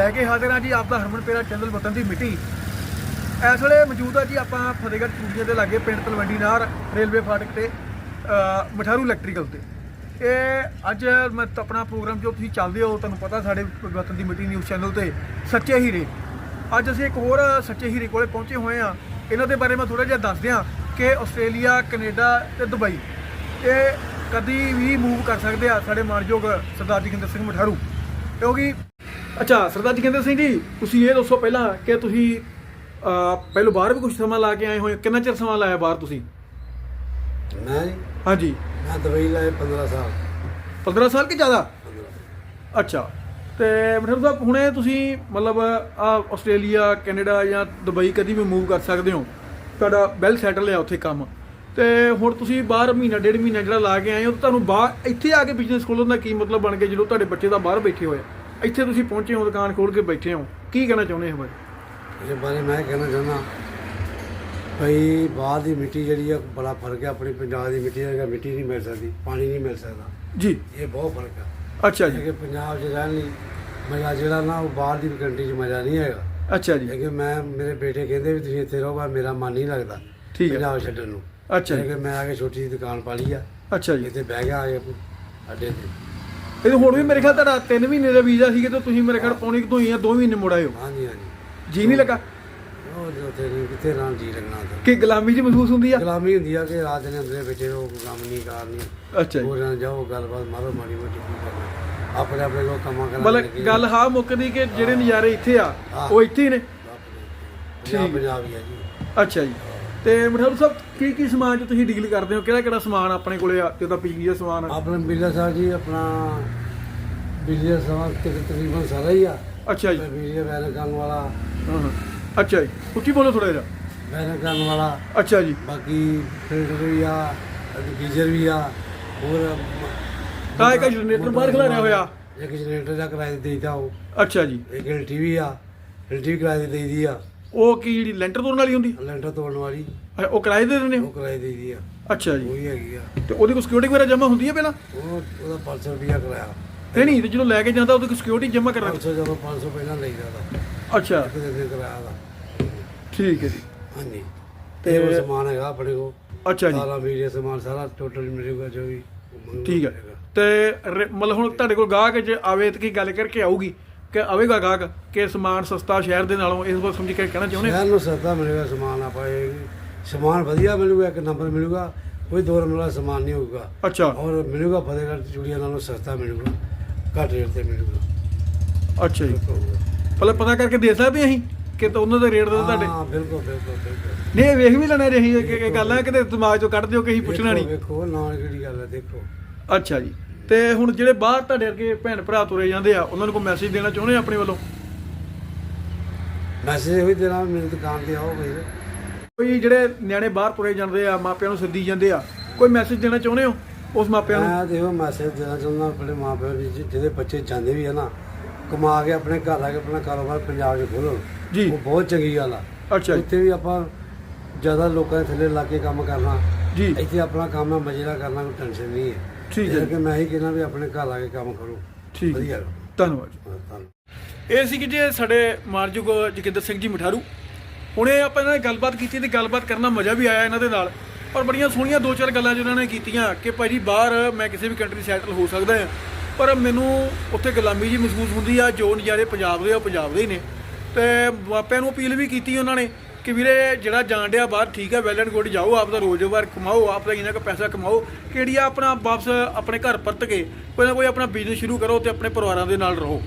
ਲੈ ਕੇ ਹਾਜ਼ਰ ਹਾਂ ਜੀ ਆਪਦਾ ਹਰਮਨ ਪੇਰਾ ਚੈਨਲ ਵਤਨ ਦੀ ਮਿੱਟੀ। ਇਸ ਵੇਲੇ ਮੌਜੂਦ ਆ ਜੀ ਆਪਾਂ ਫਤਿਹਗੜ੍ਹ ਚੂੜੀਆਂ ਦੇ ਲਾਗੇ ਪਿੰਡ ਤਲਵੰਡੀ ਨਾਰ ਰੇਲਵੇ ਫਾਟਕ ਤੇ ਮਠਾਰੂ ਇਲੈਕਟ੍ਰੀਕਲ ਤੇ। ਇਹ ਅੱਜ ਮੈਂ ਆਪਣਾ ਪ੍ਰੋਗਰਾਮ ਜੋ ਤੁਸੀਂ ਚੱਲਦੇ ਹੋ, ਤੁਹਾਨੂੰ ਪਤਾ ਸਾਡੇ ਵਤਨ ਦੀ ਮਿੱਟੀ ਨਿਊਜ਼ ਚੈਨਲ ਤੇ ਸੱਚੇ ਹੀਰੇ। ਅੱਜ ਅਸੀਂ ਇੱਕ ਹੋਰ ਸੱਚੇ ਹੀਰੇ ਕੋਲੇ ਪਹੁੰਚੇ ਹੋਏ ਆ ਇਹਨਾਂ ਦੇ ਬਾਰੇ ਮੈਂ ਥੋੜਾ ਜਿਹਾ ਦੱਸ ਦਿਆਂ ਕਿ ਆਸਟ੍ਰੇਲੀਆ, ਕੈਨੇਡਾ ਤੇ ਦੁਬਈ, ਇਹ ਕਦੀ ਵੀ ਮੂਵ ਕਰ ਸਕਦੇ ਆ ਸਾਡੇ ਮਾਨਯੋਗ ਸਰਦਾਰ ਜੋਗਿੰਦਰ ਸਿੰਘ ਮਠਾਰੂ। ਕਿਉਂਕਿ ਅੱਛਾ ਸਰਦਾਰ ਜੋਗਿੰਦਰ ਸਿੰਘ ਜੀ ਤੁਸੀਂ ਇਹ ਦੱਸੋ ਪਹਿਲਾਂ ਕਿ ਤੁਸੀਂ ਪਹਿਲਾਂ ਬਾਹਰ ਵੀ ਕੁਝ ਸਮਾਂ ਲਾ ਕੇ ਆਏ ਹੋਏ ਹੋ। ਕਿੰਨਾ ਚਿਰ ਸਮਾਂ ਲਾਇਆ ਬਾਹਰ ਤੁਸੀਂ? ਮੈਂ ਜੀ, ਹਾਂਜੀ। ਮੈਂ ਦੁਬਈ ਲਾਏ 15 ਸਾਲ। 15 ਸਾਲ ਕਿ ਜ਼ਿਆਦਾ? 15 ਅੱਛਾ। ਤੇ ਮਠਾਰੂ ਸਾਹਿਬ ਹੁਣੇ ਤੁਸੀਂ ਮਤਲਬ ਆ ਆਸਟ੍ਰੇਲੀਆ ਕੈਨੇਡਾ ਜਾਂ ਦੁਬਈ ਕਦੀ ਵੀ ਮੂਵ ਕਰ ਸਕਦੇ ਹੋ? ਤੁਹਾਡਾ ਵੈਲ ਸੈਟਲ ਹੈ ਉੱਥੇ ਕੰਮ। ਤੇ ਹੁਣ ਤੁਸੀਂ ਬਾਹਰ ਮਹੀਨਾ ਡੇਢ ਮਹੀਨਾ ਜਿਹੜਾ ਲਾ ਕੇ ਆਏ ਹੋ ਤੁਹਾਨੂੰ ਬਾਹਰ ਇੱਥੇ ਆ ਕੇ ਬਿਜ਼ਨਸ ਖੋਲ੍ਹਣ ਦਾ ਕੀ ਮਤਲਬ ਬਣ ਗਿਆ ਜਦੋਂ ਤੁਹਾਡੇ ਬੱਚੇ ਤਾਂ ਬਾਹਰ ਬੈਠੇ ਹੋਏ ਆ। ਇੱਥੇ ਤੁਸੀਂ ਪਹੁੰਚੇ ਹੋ ਦੁਕਾਨ ਖੋਲ ਕੇ ਬੈਠੇ ਹੋ। ਕੀ ਕਹਿਣਾ ਚਾਹੁੰਦੇ ਹੋ ਬਾਈ? ਇਹਦੇ ਬਾਰੇ ਮੈਂ ਕਹਿਣਾ ਚਾਹੁੰਦਾ ਭਈ ਬਾਹਰ ਦੀ ਮਿੱਟੀ ਜਿਹੜੀ ਆ ਬੜਾ ਫ਼ਰਕ ਹੈ ਆਪਣੀ ਪੰਜਾਬ ਦੀ ਮਿੱਟੀ ਵਰਗਾ ਮਿੱਟੀ ਨਹੀਂ ਮਿਲ ਸਕਦੀ ਪਾਣੀ ਨਹੀਂ ਮਿਲ ਸਕਦਾ। ਜੀ। ਇਹ ਬਹੁਤ ਫ਼ਰਕ ਹੈ ਅੱਛਾ ਜੀ। ਕਿ ਪੰਜਾਬ 'ਚ ਰਹਿਣ ਲਈ ਮਜ਼ਾ ਜਿਹੜਾ ਨਾ ਉਹ ਬਾਹਰ ਦੀ ਕੰਟਰੀ 'ਚ ਮਜ਼ਾ ਨਹੀਂ ਹੈਗਾ। ਅੱਛਾ ਜੀ। ਲੇਕਿਨ ਮੈਂ ਮੇਰੇ ਬੇਟੇ ਕਹਿੰਦੇ ਵੀ ਤੁਸੀਂ ਇੱਥੇ ਰਹੋ ਪਰ ਮੇਰਾ ਮਨ ਨਹੀਂ ਲੱਗਦਾ ਠੀਕ ਹੈ ਪੰਜਾਬ ਛੱਡਣ ਨੂੰ। ਅੱਛਾ ਜੀ। ਲੇਕਿਨ ਮੈਂ ਆ ਕੇ ਛੋਟੀ ਜਿਹੀ ਦੁਕਾਨ ਪਾ ਲਈ ਆ। ਅੱਛਾ ਜੀ। ਇੱਥੇ ਬਹਿ ਗਿਆ ਆ ਕੇ ਅੱਡੇ ਤੇ। ਇਹ ਹੁਣ ਵੀ ਮੇਰੇ ਖਿਆਲ ਤੁਹਾਡਾ 3 ਮਹੀਨੇ ਦਾ ਵੀਜ਼ਾ ਸੀਗਾ ਤੇ ਤੁਸੀਂ ਮੇਰੇ ਖਿਆਲ ਪੌਣੀ ਕੁ ਤੋਂ ਹੀ ਆ 2 ਮਹੀਨੇ ਮੁੜ ਆਏ ਹੋ। ਹਾਂਜੀ ਹਾਂਜੀ। ਜੀ ਨਹੀਂ ਲੱਗਾ? ਉਹ ਜੋ ਨਹੀਂ ਕਿੱਥੇ ਰਾਂ ਜੀ ਲੱਗਣਾ ਉੱਥੇ? ਕਿ ਗੁਲਾਮੀ ਜੀ ਮਹਿਸੂਸ ਹੁੰਦੀ ਆ? ਗੁਲਾਮੀ ਹੁੰਦੀ ਆ ਕਿ ਰਾਤ ਦੇ ਅੰਦਰੇ ਰਹੋ ਕੋਈ ਕੰਮ ਨਹੀਂ ਕਰਨੀ। ਅੱਛਾ ਜੀ। ਹੋਰਾਂ ਜਾਓ ਗੱਲਬਾਤ ਮਾਰੋ ਮਾੜੀ ਮੋਟੀ ਕੀ ਕਰਨਾ। ਆਪਣੇ ਆਪਣੇ ਲੋਕ ਕੰਮਾਂ ਕਰਨ ਮਤਲਬ ਗੱਲ ਹਾਂ ਮੁੱਕਦੀ ਕਿ ਜਿਹੜੇ ਨਜ਼ਾਰੇ ਇੱਥੇ ਆ ਉਹ ਇੱਥੇ ਹੀ ਨੇ? ਠੀਕ। ਪੰਜਾਬ ਹੀ ਆ ਜੀ। ਅੱਛਾ ਜੀ। ਤੇ ਮਠਾਰੂ ਸਾਹਿਬ ਕੀ ਕੀ ਸਮਾਨ ਚ ਤੁਸੀਂ ਡੀਲ ਕਰਦੇ ਹੋ? ਕਿਹੜਾ ਕਿਹੜਾ ਸਮਾਨ ਆਪਣੇ ਕੋਲੇ ਆ ਜਿਹਦਾ ਬਿਜਲੀ ਦਾ ਸਮਾਨ ਆ? ਆਪਣਾ ਬਿਜਲੀ ਸਾਹਿਬ ਜੀ ਆਪਣਾ ਬਿਜਲੀ ਦਾ ਸਮਾਨ ਤਕ- ਤਕਰੀਬਨ ਸਾਰਾ ਹੀ ਆ। ਅੱਛਾ ਜੀ। ਬਿਜਲੀ ਵੈਰ ਕਰਨ ਵਾਲਾ ਹਾਂ ਹਾਂ। ਅੱਛਾ ਜੀ। ਉੱਚੀ ਬੋਲੋ ਥੋੜਾ ਜਿਹਾ। ਵੈਰ ਕਰਨ ਵਾਲਾ। ਅੱਛਾ ਜੀ। ਬਾਕੀ ਫਿਲਟਰ ਵੀ ਆ ਗੀਜ਼ਰ ਵੀ ਆ ਹੋਰ ਤਾਂ ਇੱਕ ਜਨਰੇਟਰ ਬਾਹਰ ਖਿਲਾਰਿਆ ਹੋਇਆ। ਇੱਕ ਜਨਰੇਟਰ ਦਾ ਕਿਰਾਏ ਤੇ ਦੇਈਦਾ ਉਹ। ਅੱਛਾ ਜੀ। ਇੱਕ ਐਲਟੀ ਵੀ ਆ ਐਲਟੀ ਵੀ ਕਿਰਾਏ ਤੇ ਦੇਈਦੀ ਆ। ਉਹ ਕੀ ਜਿਹੜੀ ਲੈਂਟਰ ਤੋੜਨ ਵਾਲੀ ਹੁੰਦੀ? ਲੈਂਟਰ ਤੋੜਨ ਵਾਲੀ। ਅੱਛਾ, ਉਹ ਕਿਰਾਏ ਦੇ ਦਿੰਦੇ ਹੋ? ਉਹ ਕਿਰਾਏ ਦੇ ਦੀ ਆ। ਅੱਛਾ ਜੀ। ਉਹ ਹੀ ਹੈਗੀ ਆ। ਤੇ ਉਹਦੀ ਕੋਈ ਸਿਕਿਉਰਿਟੀ ਵਗੈਰਾ ਜਮ੍ਹਾਂ ਹੁੰਦੀ ਹੈ ਪਹਿਲਾਂ? ਉਹ ਉਹਦਾ 500 ਰੁਪਿਆ ਕਰਾਇਆ। ਤੇ ਨਹੀਂ ਤੇ ਜਦੋਂ ਲੈ ਕੇ ਜਾਂਦਾ ਉਹਦੀ ਕੋਈ ਸਿਕਿਉਰਿਟੀ ਜਮ੍ਹਾਂ ਕਰਨਾ 500 ਜਦੋਂ 500 ਪਹਿਲਾਂ ਲਈਦਾ ਦਾ ਅੱਛਾ। ਇੱਕ ਦੇ ਕਰਾਇਆ ਦਾ। ਠੀਕ ਹੈ ਜੀ। ਹਾਂਜੀ। ਤੇ- ਤੇ ਉਹ ਸਮਾਨ ਹੈਗਾ ਆਪਣੇ ਕੋਲ। ਅੱਛਾ ਜੀ। ਸਾਰਾ ਮੀਡੀਆ ਸਮਾਨ ਸਾਰਾ ਟੋਟਲ ਮਿਲੇਗਾ ਜੋ ਵੀ ਮੰਗੋ ਠੀਕ ਹੈ। ਤੇ ਰੇ- ਮਤਲਬ ਹੁਣ ਤੁਹਾਡੇ ਕੋਲ ਗਾਹਕ ਜੇ ਆਵੇ ਤੇ ਕੀ ਗੱਲ ਕਰਕੇ ਆਊਗੀ? ਕਿ ਆਵੇਗਾ ਗਾਹਕ ਕਿ ਸਮਾਨ ਸਸਤਾ ਸ਼ਹਿਰ ਦੇ ਨਾਲੋਂ ਇਸ ਵਾਰ ਸਮਝ ਕੇ ਕਹਿਣਾ ਚਾਹੁੰਦੇ ਸ਼ਹਿਰ ਨੂੰ ਸਸਤਾ ਮਿਲੇਗਾ ਸਮਾਨ ਆਪਾਂ ਇਹ ਸਮਾਨ ਵਧੀਆ ਮਿਲੂਗਾ ਇੱਕ ਨੰਬਰ ਮਿਲੂਗਾ ਕੋਈ ਦੋ ਨੰਬਰ ਵਾਲਾ ਸਮਾਨ ਨਹੀਂ ਹੋਊਗਾ। ਅੱਛਾ। ਔਰ ਮਿਲੂਗਾ ਫਤਿਹਗੜ੍ਹ ਚੂੜੀਆਂ ਨਾਲੋਂ ਸਸਤਾ ਮਿਲੂਗਾ ਘੱਟ ਰੇਟ ਤੇ ਮਿਲੂਗਾ। ਅੱਛਾ ਜੀ। ਪਹਿਲਾਂ ਪਤਾ ਕਰਕੇ ਦੇ ਸਕਦੇ ਅਸੀਂ ਕਿ ਤਾਂ ਉਹਨਾਂ ਦੇ ਰੇਟ ਦਾ ਤੁਹਾਡੇ? ਹਾਂ ਬਿਲਕੁਲ ਬਿਲਕੁਲ ਬਿਲਕੁਲ। ਨਹੀਂ ਇਹ ਵੇਖ ਵੀ ਲੈਣਾ ਰਹੀ ਕਿ ਇਹ ਗੱਲ ਹੈ ਕਿਤੇ ਦਿਮਾਗ ਚੋਂ ਕੱਢ ਦਿਓ ਕਿ ਅਸੀਂ ਪੁੱਛਣਾ ਨਹੀਂ। ਵੇਖੋ, ਨਾਲ ਕਿਹੜੀ ਗੱਲ ਹੈ ਦੇਖੋ। ਅੱਛਾ ਜੀ। ਤੇ ਹੁਣ ਜਿਹੜੇ ਬਾਹਰ ਤੁਹਾਡੇ ਵਰਗੇ ਭੈਣ ਭਰਾ ਤੁਰੇ ਜਾਂਦੇ ਆ ਉਹਨਾਂ ਨੂੰ ਕੋਈ ਮੈਸੇਜ ਦੇਣਾ ਚਾਹੁੰਦੇ ਆ ਆਪਣੇ ਵੱਲੋਂ? ਮੈਸੇਜ ਹੋਈ ਦੇਣਾ ਮੇਰੀ ਦੁਕਾਨ ਤੇ ਆਓ ਭਾਈ ਕੋਈ ਜਿਹੜੇ ਨਿਆਣੇ ਬਾਹਰ ਤੁਰੇ ਜਾਂਦੇ ਆ ਮਾਪਿਆਂ ਨੂੰ ਸੱਦੀ ਜਾਂਦੇ ਆ ਕੋਈ ਮੈਸੇਜ ਦੇਣਾ ਚਾਹੁੰਦੇ ਹੋ ਉਸ ਮਾਪਿਆਂ ਨੂੰ? ਮੈਂ ਦੇਖੋ ਮੈਸੇਜ ਦੇਣਾ ਚਾਹੁੰਦਾ ਆਪਣੇ ਮਾਪਿਆਂ ਨੂੰ ਜਿ- ਜਿਹਦੇ ਬੱਚੇ ਜਾਂਦੇ ਵੀ ਆ ਨਾ ਕਮਾ ਕੇ ਆਪਣੇ ਘਰ ਆ ਕੇ ਆਪਣਾ ਕਾਰੋਬਾਰ ਪੰਜਾਬ 'ਚ ਖੋਲ੍ਹਣ ਜੀ। ਉਹ ਬਹੁਤ ਚੰਗੀ ਗੱਲ ਆ। ਅੱਛਾ ਜੀ। ਉੱਥੇ ਵੀ ਆਪਾਂ ਜ਼ਿਆਦਾ ਲੋਕਾਂ ਦੇ ਥੱਲੇ ਲੱਗ ਕੇ ਕੰਮ ਕਰਨਾ। ਜੀ। ਇੱਥੇ ਆਪਣਾ ਕੰਮ ਹੈ ਮਜ਼ੇ ਨਾਲ ਕਰਨਾ ਕੋਈ ਟੈਨਸ਼ਨ ਨਹੀਂ ਹੈ। ਠੀਕ ਹੈ ਕਰਕੇ ਮੈਂ ਹੀ ਕਹਿੰਦਾ ਵੀ ਆਪਣੇ ਘਰ ਆ ਕੇ ਕੰਮ ਕਰੋ। ਠੀਕ ਹੈ। ਵਧੀਆ ਧੰਨਵਾਦ ਹਾਂ, ਧੰਨਵਾਦ। ਇਹ ਸੀ ਕਿ ਜੇ ਸਾਡੇ ਮਾਰਜੂਗ ਜੋਗਿੰਦਰ ਸਿੰਘ ਜੀ ਮਠਾਰੂ ਹੁਣੇ ਆਪਾਂ ਇਹਨਾਂ ਨਾਲ ਗੱਲਬਾਤ ਕੀਤੀ ਤੇ ਗੱਲਬਾਤ ਕਰਨਾ ਮਜ਼ਾ ਵੀ ਆਇਆ ਇਹਨਾਂ ਦੇ ਨਾਲ ਔਰ ਬੜੀਆਂ ਸੋਹਣੀਆਂ ਦੋ ਚਾਰ ਗੱਲਾਂ ਜਿਹਨਾਂ ਨੇ ਕੀਤੀਆਂ ਕਿ ਭਾਈ ਜੀ ਬਾਹਰ ਮੈਂ ਕਿਸੇ ਵੀ ਕੰਟਰੀ ਸੈਟਲ ਹੋ ਸਕਦਾ ਹਾਂ ਪਰ ਮੈਨੂੰ ਉੱਥੇ ਗੁਲਾਮੀ ਜੀ ਮਹਿਸੂਸ ਹੁੰਦੀ ਆ ਜੋ ਨਜ਼ਾਰੇ ਪੰਜਾਬ ਦੇ ਆ ਉਹ ਪੰਜਾਬ ਦੇ ਹੀ ਨੇ। ਤੇ ਮਾਪਿਆਂ ਨੂੰ ਅਪੀਲ ਵੀ ਕੀਤੀ ਉਹਨਾਂ ਨੇ ਕਿ ਵੀਰੇ ਜਿਹੜਾ ਜਾਣ ਡਿਆ ਬਾਹਰ, ਠੀਕ ਹੈ ਵੈਲ ਐਂਡ ਗੁੱਡ ਜਾਓ, ਆਪ ਦਾ ਰੋਜ਼ਗਾਰ ਕਮਾਓ, ਆਪ ਦਾ ਇਹਨਾਂ ਕੁ ਪੈਸਾ ਕਮਾਓ ਕਿਹੜੀ ਆ ਆਪਣਾ ਵਾਪਸ ਆਪਣੇ ਘਰ ਪਰਤ ਕੇ ਕੋਈ ਨਾ ਕੋਈ ਆਪਣਾ ਬਿਜ਼ਨਸ ਸ਼ੁਰੂ ਕਰੋ ਤੇ ਆਪਣੇ ਪਰਿਵਾਰਾਂ ਦੇ ਨਾਲ ਰਹੋ,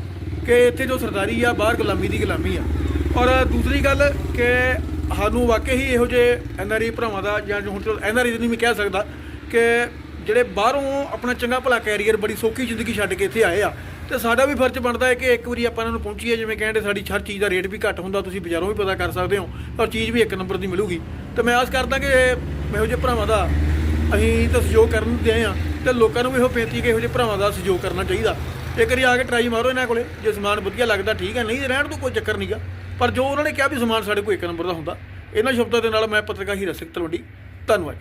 ਕਿ ਇੱਥੇ ਜੋ ਸਰਦਾਰੀ ਆ, ਬਾਹਰ ਗੁਲਾਮੀ ਦੀ ਗੁਲਾਮੀ ਆ। ਔਰ ਦੂਸਰੀ ਗੱਲ ਕਿ ਸਾਨੂੰ ਵਾਕਈ ਹੀ ਇਹੋ ਜਿਹੇ ਐਨਆਰਈ ਭਰਾਵਾਂ ਦਾ ਜਾਂ ਹੁਣ ਚਲੋ ਐਨਆਰਈ ਨਹੀਂ ਮੈਂ ਕਹਿ ਸਕਦਾ ਕਿ ਜਿਹੜੇ ਬਾਹਰੋਂ ਆਪਣਾ ਚੰਗਾ ਭਲਾ ਕੈਰੀਅਰ ਬੜੀ ਸੌਖੀ ਜ਼ਿੰਦਗੀ ਛੱਡ ਕੇ ਇੱਥੇ ਆਏ ਆ ਤੇ ਸਾਡਾ ਵੀ ਫਰਜ਼ ਬਣਦਾ ਹੈ ਕਿ ਇੱਕ ਵਾਰੀ ਆਪਾਂ ਇਹਨਾਂ ਨੂੰ ਪਹੁੰਚੀਏ, ਜਿਵੇਂ ਕਹਿੰਦੇ ਸਾਡੀ ਹਰ ਚੀਜ਼ ਦਾ ਰੇਟ ਵੀ ਘੱਟ ਹੁੰਦਾ, ਤੁਸੀਂ ਬਾਜ਼ਾਰੋਂ ਵੀ ਪਤਾ ਕਰ ਸਕਦੇ ਹੋ, ਪਰ ਚੀਜ਼ ਵੀ ਇੱਕ ਨੰਬਰ ਦੀ ਮਿਲੂਗੀ। ਤੇ ਮੈਂ ਆਸ ਕਰਦਾ ਕਿ ਇਹੋ ਜਿਹੇ ਭਰਾਵਾਂ ਦਾ ਅਸੀਂ ਤਾਂ ਸਹਿਯੋਗ ਕਰਨ ਦੇ ਆ ਤੇ ਲੋਕਾਂ ਨੂੰ ਵੀ ਇਹੋ ਬੇਨਤੀ ਕਿ ਇਹੋ ਜਿਹੇ ਭਰਾਵਾਂ ਦਾ ਸਹਿਯੋਗ ਕਰਨਾ ਚਾਹੀਦਾ। ਇੱਕ ਵਾਰੀ ਆ ਕੇ ਟਰਾਈ ਮਾਰੋ ਇਹਨਾਂ ਕੋਲੇ, ਜੇ ਸਮਾਨ ਵਧੀਆ ਲੱਗਦਾ ਠੀਕ ਹੈ, ਨਹੀਂ ਰਹਿਣ ਤੋਂ ਕੋਈ ਚੱਕਰ ਨਹੀਂਗਾ ਪਰ ਜੋ ਉਹਨਾਂ ਨੇ ਕਿਹਾ ਵੀ ਸਮਾਨ ਸਾਡੇ ਕੋਲ ਇੱਕ ਨੰਬਰ ਦਾ ਹੁੰਦਾ, ਇਹਨਾਂ ਸ਼ਬਦਾਂ ਦੇ ਨਾਲ ਮੈਂ ਪੱਤਰਕਾਰ ਹੀਰਾ ਸਿੰਘ ਤਲਵੰਡੀ, ਧੰਨਵਾਦ।